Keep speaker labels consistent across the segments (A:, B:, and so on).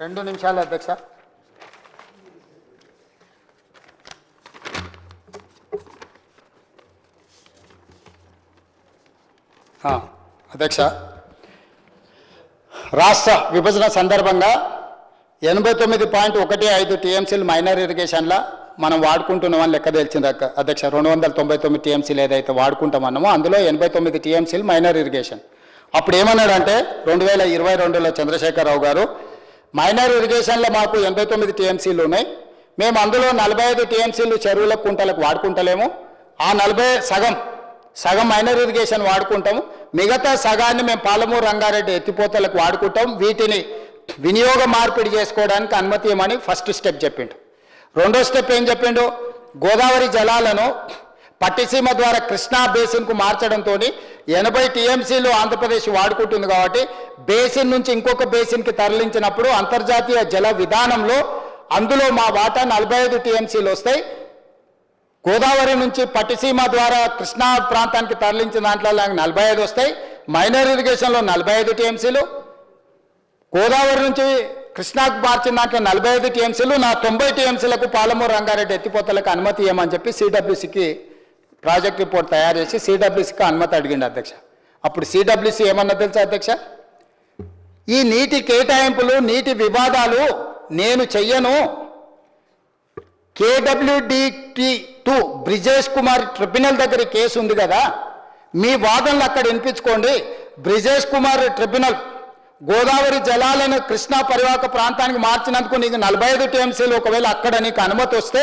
A: రెండు నిమిషాలు అధ్యక్ష. అధ్యక్ష. రాష్ట్ర విభజన సందర్భంగా ఎనభై తొమ్మిది పాయింట్ ఒకటి ఐదు టీఎంసీలు మైనర్ ఇరిగేషన్లో మనం వాడుకుంటున్నామని లెక్క తెలిసింది అక్క- అధ్యక్ష. రెండు వందల తొంభై తొమ్మిది టీఎంసీలు ఏదైతే వాడుకుంటామన్నామో అందులో ఎనభై తొమ్మిది టీఎంసీలు మైనర్ ఇరిగేషన్. అప్పుడు ఏమన్నాడంటే రెండు వేల ఇరవై రెండులో చంద్రశేఖరరావు గారు మైనర్ ఇరిగేషన్లో మాకు ఎనభై తొమ్మిది టీఎంసీలు ఉన్నాయి. మేము అందులో నలభై ఐదు టీఎంసీలు చెరువులకు కుంటలకు వాడుకుంటలేము. ఆ నలభై సగం సగం మైనర్ ఇరిగేషన్ వాడుకుంటాము. మిగతా సగాన్ని మేము పాలమూరు రంగారెడ్డి ఎత్తిపోతలకు వాడుకుంటాం. వీటిని వినియోగ మార్పిడి చేసుకోవడానికి అనుమతి ఇవ్వమని ఫస్ట్ స్టెప్ చెప్పిండు. రెండో స్టెప్ ఏం చెప్పిండు? గోదావరి జలాలను పట్టిసీమ ద్వారా కృష్ణా బేసిన్కు మార్చడంతో ఎనభై టీఎంసీలు ఆంధ్రప్రదేశ్ వాడుకుంటుంది కాబట్టి బేసిన్ నుంచి ఇంకొక బేసిన్కి తరలించినప్పుడు అంతర్జాతీయ జల విధానంలో అందులో మా వాటా నలభై ఐదు టీఎంసీలు వస్తాయి. గోదావరి నుంచి పట్టిసీమ ద్వారా కృష్ణా ప్రాంతానికి తరలించిన దాంట్లో నలభై ఐదు వస్తాయి. మైనర్ ఇరిగేషన్లో నలభై ఐదు టీఎంసీలు. గోదావరి నుంచి కృష్ణాకు మార్చిన దాంట్లో నలభై ఐదు టీఎంసీలు. నా తొంభై టీఎంసీలకు పాలమూరు రంగారెడ్డి ఎత్తిపోతలకు అనుమతి ఇవ్వమని చెప్పి సిడబ్ల్యూసికి ప్రాజెక్ట్ రిపోర్ట్ తయారు చేసి సిడబ్ల్యూసీకి అనుమతి అడిగిండు అధ్యక్ష. అప్పుడు సిడబ్ల్యూసి ఏమన్నా తెలుసా అధ్యక్ష? ఈ నీటి కేటాయింపులు నీటి వివాదాలు నేను చెయ్యను. KWDT two Brijesh Kumar tribunal దగ్గర కేసు ఉంది కదా మీ వాదనలు అక్కడ వినిపించుకోండి. బ్రిజేష్ కుమార్ ట్రిబ్యునల్ గోదావరి జలాలను కృష్ణా పరివాహక ప్రాంతానికి మార్చినందుకు నీకు నలభై ఐదు టీఎంసీలు ఒకవేళ అక్కడ నీకు అనుమతి వస్తే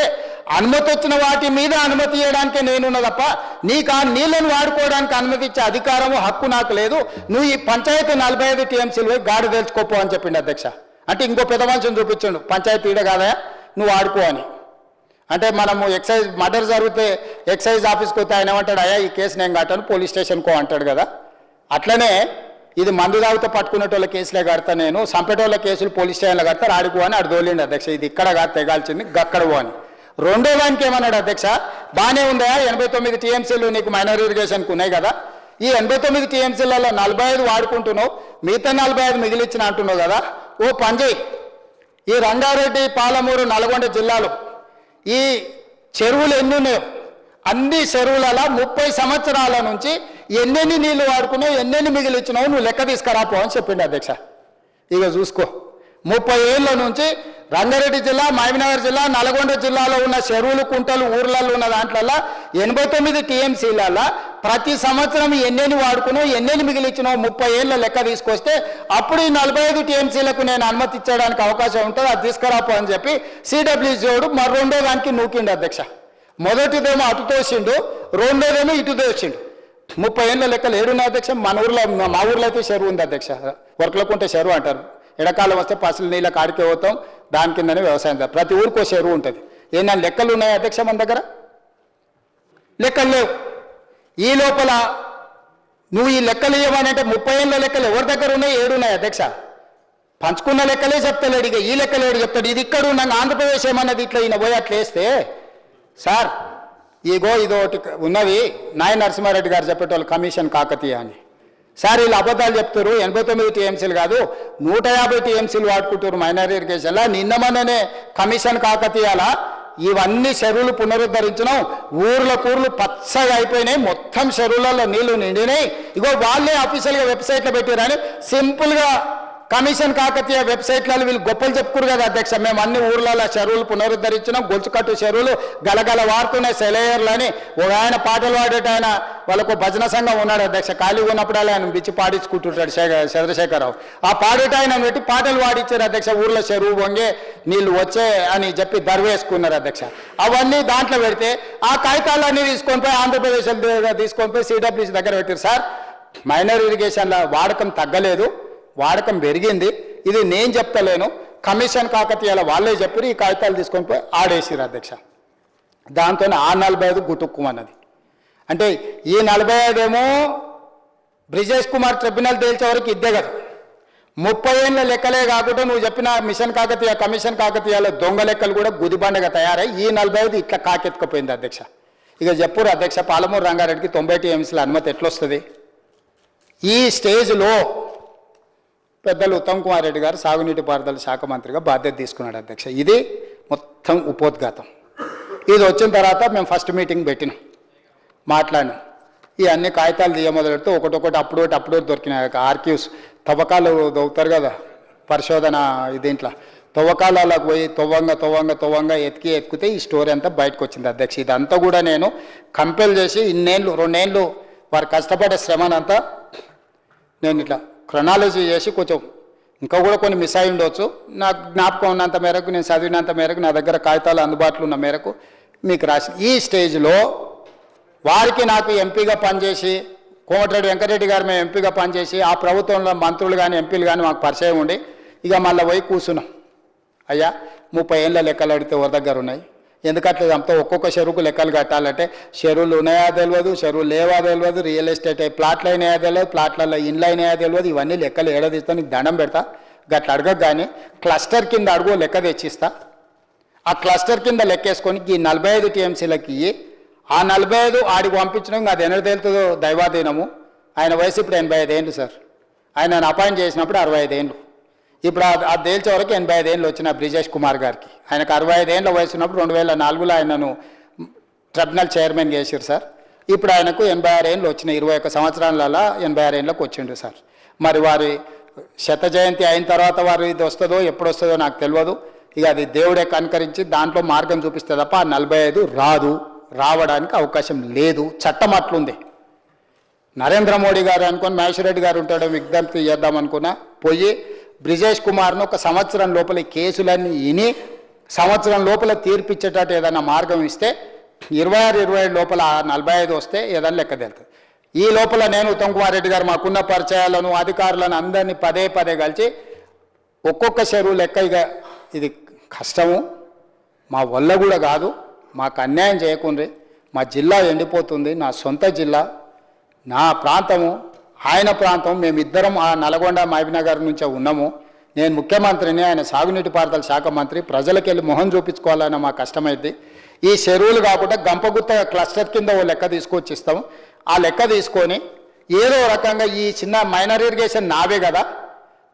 A: అనుమతి వచ్చిన వాటి మీద అనుమతి ఇవ్వడానికే నేనున్నా తప్ప నీకు ఆ నీళ్ళను వాడుకోవడానికి అనుమతి ఇచ్చే అధికారము హక్కు నాకు లేదు. నువ్వు ఈ పంచాయతీ నలభై ఐదు టీఎంసీలు పోయి గాడి తెలుసుకోపో అని చెప్పిండు అధ్యక్ష. అంటే ఇంకో పెద్ద మనిషిని చూపించండు పంచాయతీ ఈడ కాదా? నువ్వు ఆడుకో అని. అంటే మనము ఎక్సైజ్ మర్డర్ జరిగితే ఎక్సైజ్ ఆఫీస్కి వస్తే ఆయన ఏమంటాడు అయ్యా ఈ కేసు నేను కట్టాను పోలీస్ స్టేషన్కో అంటాడు కదా. అట్లనే ఇది మందు తాగితే పట్టుకునేటోళ్ళ కేసులే కడతా నేను సంపేటోళ్ళ కేసులు పోలీస్ స్టేషన్లో కడతారు ఆడుకో అని అడు దోలిండి అధ్యక్ష. ఇది ఇక్కడ కాదు తెగాల్చింది గక్కడ అని. రెండో దానికి ఏమన్నాడు అధ్యక్ష? బాగానే ఉందా ఎనభై తొమ్మిది టీఎంసీలు నీకు మైనర్ ఇరిగేషన్కి ఉన్నాయి కదా. ఈ ఎనభై తొమ్మిది టీఎంసీలలో నలభై ఐదు వాడుకుంటున్నావు మిగతా నలభై ఐదు మిగిలిచ్చిన అంటున్నావు కదా. ఓ పని ఈ రంగారెడ్డి పాలమూరు నల్గొండ జిల్లాలు ఈ చెరువులు ఎన్ని ఉన్నాయో అన్ని చెరువులలో ముప్పై సంవత్సరాల నుంచి ఎన్నెన్ని నీళ్ళు వాడుకున్నావు ఎన్నెన్ని మిగిలిచ్చినావు నువ్వు లెక్క తీసుకురాపో అని చెప్పిండు అధ్యక్ష. ఇక చూసుకో. ముప్పై ఏళ్ళ నుంచి రంగారెడ్డి జిల్లా మహబూబ్నగర్ జిల్లా నల్గొండ జిల్లాలో ఉన్న చెరువులు కుంటలు ఊర్లలో ఉన్న దాంట్లలో ఎనభై తొమ్మిది టీఎంసీలలో ప్రతి సంవత్సరం ఎన్నెన్ని వాడుకున్నావు ఎన్నెన్ని మిగిలిచ్చినావు ముప్పై ఏళ్ళ లెక్క తీసుకొస్తే అప్పుడు ఈ నలభై ఐదు టీఎంసీలకు నేను అనుమతి ఇచ్చడానికి అవకాశం ఉంటుంది అది తీసుకురాపో అని చెప్పి సిడబ్ల్యూసీఓడు మరి రెండో దానికి నూకిండు అధ్యక్ష. మొదటిదేమో అటు తోసిండు రెండోదేమో ఇటు తోసిండు. ముప్పై ఏళ్ళ లెక్కలు ఏడున్నాయి అధ్యక్ష? మన ఊర్లో మా ఊర్లో అయితే చెరువు ఉంది అధ్యక్ష. వర్కలకుంటే చెరువు అంటారు. ఎడకాలం వస్తే పసులు నీళ్ళ కాడికే పోతాం దాని కిందనే వ్యవసాయం చేస్తాం. ప్రతి ఊరికో చెరువు ఉంటుంది. ఏమన్నా లెక్కలు ఉన్నాయి అధ్యక్ష మన దగ్గర? లెక్కలు లేవు. ఈ లోపల నువ్వు ఈ లెక్కలు ఇవ్వమంటే ముప్పై ఏళ్ళ లెక్కలు ఎవరి దగ్గర ఉన్నాయి? ఏడున్నాయి అధ్యక్ష. పంచుకున్న లెక్కలే చెప్తలేడు ఇక. ఈ లెక్కలేడు చెప్తాడు? ఇది ఇక్కడ ఉన్నాను ఆంధ్రప్రదేశ్ ఏమన్నది ఇట్లా ఈయన పోయి అట్లేస్తే సార్ ఇగో ఇది ఒకటి ఉన్నది నాయ నరసింహారెడ్డి గారు చెప్పేటోళ్ళు కమిషన్ కాకతీయ అని. సార్ వీళ్ళు అబద్ధాలు చెప్తారు. ఎనభై తొమ్మిది టీఎంసీలు కాదు నూట యాభై టీఎంసీలు వాడుకుంటారు మైనర్ ఇరిగేషన్లో. నిన్న మొన్ననే కమిషన్ కాకతీయాల ఇవన్నీ చెరువులు పునరుద్ధరించడం ఊర్ల కూర్లు పచ్చగా అయిపోయినాయి. మొత్తం చెరువులలో నీళ్ళు నిండినాయి. ఇగో వాళ్ళే అఫీషియల్గా వెబ్సైట్లో పెట్టారని సింపుల్గా కమిషన్ కాకతీయ వెబ్సైట్లలో వీళ్ళు గొప్పలు చెప్పుకురు కదా అధ్యక్ష. మేము అన్ని ఊర్లలో చెరువులు పునరుద్ధరించినాం. గొలుచుకట్టు చెరువులు గలగల వాడుతున్నాయి సెలయర్లు అని ఒక ఆయన పాటలు పాడేట ఆయన వాళ్ళకు భజన సంఘం ఉన్నాడు అధ్యక్ష. ఖాళీగా ఉన్నప్పుడు ఆయన బిచ్చి పాడించుకుంటుంటాడు చంద్రశేఖరరావు. ఆ పాడేట ఆయన పెట్టి పాటలు పాడించారు అధ్యక్ష. ఊర్లో చెరువు వంగే నీళ్ళు వచ్చే అని చెప్పి దర్వేసుకున్నారు అధ్యక్ష. అవన్నీ దాంట్లో పెడితే ఆ కాగితాలన్నీ తీసుకొని పోయి ఆంధ్రప్రదేశ్ తీసుకొని పోయి సిడబ్ల్యూసీ దగ్గర పెట్టారు సార్ మైనర్ ఇరిగేషన్ల వాడకం తగ్గలేదు. వాడకం పెరిగింది. ఇది నేను చెప్తలేను. కమిషన్ కాకతీయాల వాళ్ళే చెప్పారు ఈ కాగితాలు తీసుకొని పోయి ఆడేసిరు అధ్యక్ష. దాంతో ఆ నలభై ఐదు గుటుక్కుమన్నది. అంటే ఈ నలభై ఐదేమో బ్రిజేష్ కుమార్ ట్రిబ్యునల్ తేల్చే వరకు ఇద్దే కదా. ముప్పై ఏళ్ళ లెక్కలే కాకుండా నువ్వు చెప్పిన మిషన్ కాకతీయ కమిషన్ కాకతీయాల దొంగ లెక్కలు కూడా గుదిబండగా తయారై ఈ నలభై ఐదు ఇట్లా కాకెత్తుకుపోయింది అధ్యక్ష. ఇక చెప్పురు అధ్యక్ష పాలమూరు రంగారెడ్డికి తొంభై టీఎంసీల అనుమతి ఎట్లొస్తుంది? ఈ స్టేజ్లో పెద్దలు ఉత్తమ్ కుమార్ రెడ్డి గారు సాగునీటి పారుదల శాఖ మంత్రిగా బాధ్యత తీసుకున్నాడు అధ్యక్ష. ఇది మొత్తం ఉపోద్ఘాతం. ఇది వచ్చిన తర్వాత మేము ఫస్ట్ మీటింగ్ పెట్టినాం. మాట్లాడినాం. ఈ అన్ని కాగితాలు తీయమొదలెడితే ఒకటొకటి అప్పుడు ఒకటి అప్పుడు ఒకటి దొరికినాయి ఆర్క్యూస్ తవ్వకాలు దొరుకుతారు కదా పరిశోధన దీంట్లో. తవ్వకాలకు పోయి తొవ్వంగ తొవ్వంగ తొవ్వంగ ఎతికి ఎతికితే ఈ స్టోరీ అంతా బయటకు వచ్చింది అధ్యక్ష. ఇదంతా కూడా నేను కంపెల్ చేసి ఇన్నేళ్ళు రెండేళ్ళు వారు కష్టపడే శ్రమనంతా నేను ఇట్లా క్రొనాలజీ చేసి కొంచెం ఇంకా కూడా కొన్ని మిస్ అయి ఉండవచ్చు నాకు జ్ఞాపకం ఉన్నంత మేరకు నేను చదివినంత మేరకు నా దగ్గర కాగితాలు అందుబాటులో ఉన్న మేరకు మీకు రాసి ఈ స్టేజ్లో వారికి నాకు ఎంపీగా పనిచేసి కోమటిరెడ్డి వెంకటరెడ్డి గారు మేము ఎంపీగా పనిచేసి ఆ ప్రభుత్వంలో మంత్రులు కానీ ఎంపీలు కానీ మాకు పరిచయం ఉండి ఇక మళ్ళీ పోయి కూర్చున్నాం. అయ్యా ముప్పై ఏళ్ళ లెక్కలు అడిగితే ఒక దగ్గర ఉన్నాయి? ఎందుకంటే అంతా ఒక్కొక్క చెరువుకు లెక్కలు కట్టాలంటే చెరువులు ఉన్నాయా తెలియదు చెరువులు లేవా తెలియదు రియల్ ఎస్టేట్ ప్లాట్లు అయినాయా తెలియదు ప్లాట్లలో ఇండ్లు అయినాయా తెలియదు ఇవన్నీ లెక్కలు ఏడాదిస్తా నీకు దండం పెడతా. గట్ల అడగక కానీ క్లస్టర్ కింద అడుగు లెక్క తెచ్చిస్తా. ఆ క్లస్టర్ కింద లెక్కేసుకొని ఈ నలభై ఐదు టీఎంసీలకి ఇయ్యి. ఆ నలభై ఐదు ఆడికి పంపించడం అది ఎన్నడ తేలుతుందో దైవాధీనము. ఆయన వయసు ఇప్పుడు ఎనభై ఐదు ఏళ్ళు సార్. ఆయన అపాయింట్ చేసినప్పుడు అరవై ఐదు ఏళ్ళు ఇప్పుడు ఆ- అది తేల్చే వరకు ఎనభై ఐదు ఏళ్ళు వచ్చిన బ్రిజేష్ కుమార్ గారికి. ఆయనకు అరవై ఐదు వయసు ఉన్నప్పుడు రెండు వేల నాలుగులో ఆయనను ట్రిబ్యునల్ చైర్మన్ చేశారు సార్. ఇప్పుడు ఆయనకు ఎనభై ఆరు ఏళ్ళు ఇరవై ఒక్క సంవత్సరాలలో ఎనభై ఆరు ఏళ్ళకి వచ్చిండు సార్. మరి వారి శత జయంతి అయిన తర్వాత వారు ఇది వస్తుందో ఎప్పుడు వస్తుందో నాకు తెలియదు. ఇక అది దేవుడే కనుకరించి దాంట్లో మార్గం చూపిస్తే తప్ప ఆ నలభై ఐదు రాదు రావడానికి అవకాశం లేదు చట్టం అట్లుంది. నరేంద్ర మోడీ గారు అనుకుని మహేశ్వర రెడ్డి గారు ఉంటాడో విజ్ఞప్తి చేద్దాం అనుకున్నా పోయి బ్రిజేష్ కుమార్ను ఒక సంవత్సరం లోపల కేసులన్నీ ఇని సంవత్సరం లోపల తీర్పిచ్చేటట్టు ఏదైనా మార్గం ఇస్తే ఇరవై ఆరు ఇరవై ఏడు లోపల నలభై ఐదు వస్తే ఏదైనా లెక్క తెలుతుంది. ఈ లోపల నేను ఉత్తమ్ కుమార్ రెడ్డి గారు మాకున్న పరిచయాలను అధికారులను అందరినీ పదే పదే కలిసి ఒక్కొక్క చెరువు లెక్క ఇక ఇది కష్టము. మా వల్ల కూడా కాదు. మాకు అన్యాయం చేయకుండా మా జిల్లా ఎండిపోతుంది. నా సొంత జిల్లా. నా ప్రాంతము. ఆయన ప్రాంతం మేమిద్దరం ఆ నల్గొండ మహబీనగర్ నుంచే ఉన్నాము. నేను ముఖ్యమంత్రిని ఆయన సాగునీటి పారుదల శాఖ మంత్రి ప్రజలకు వెళ్ళి మొహం చూపించుకోవాలన్న మా కష్టమైంది. ఈ చెరువులు కాకుండా గంపగుత్త క్లస్టర్ కింద ఓ లెక్క తీసుకొచ్చి ఇస్తాం ఆ లెక్క తీసుకొని ఏదో రకంగా ఈ చిన్న మైనర్ ఇరిగేషన్ నావే కదా.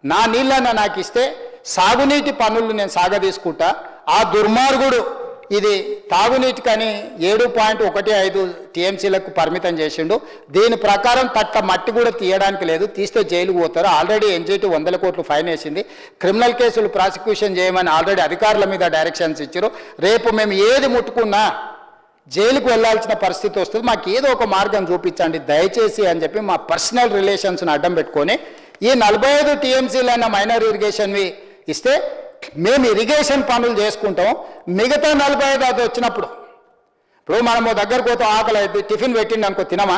A: నా నీళ్ళన్న నాకు ఇస్తే సాగునీటి పనులు నేను సాగదీసుకుంటా. ఆ దుర్మార్గుడు ఇది తాగునీటికని ఏడు పాయింట్ ఒకటి ఐదు టీఎంసీలకు పరిమితం చేసిండు. దీని ప్రకారం తట్ట మట్టి కూడా తీయడానికి లేదు. తీస్తే జైలుకు పోతారు. ఆల్రెడీ ఎన్జీటీ వందల కోట్లు ఫైన్ వేసింది. క్రిమినల్ కేసులు ప్రాసిక్యూషన్ చేయమని ఆల్రెడీ అధికారుల మీద డైరెక్షన్స్ ఇచ్చారు. రేపు మేము ఏది ముట్టుకున్నా జైలుకు వెళ్ళాల్సిన పరిస్థితి వస్తుంది. మాకు ఏదో ఒక మార్గం చూపించండి. దయచేసి అని చెప్పి మా పర్సనల్ రిలేషన్స్ను అడ్డం పెట్టుకొని ఈ నలభై ఐదు టీఎంసీలైన మైనర్ ఇరిగేషన్వి ఇస్తే మేము ఇరిగేషన్ పనులు చేసుకుంటాం. మిగతా నలభై ఐదు అది వచ్చినప్పుడు. ఇప్పుడు మనము దగ్గరకు పోతే ఆకలి అయితే టిఫిన్ పెట్టిండి అనుకో తినమా?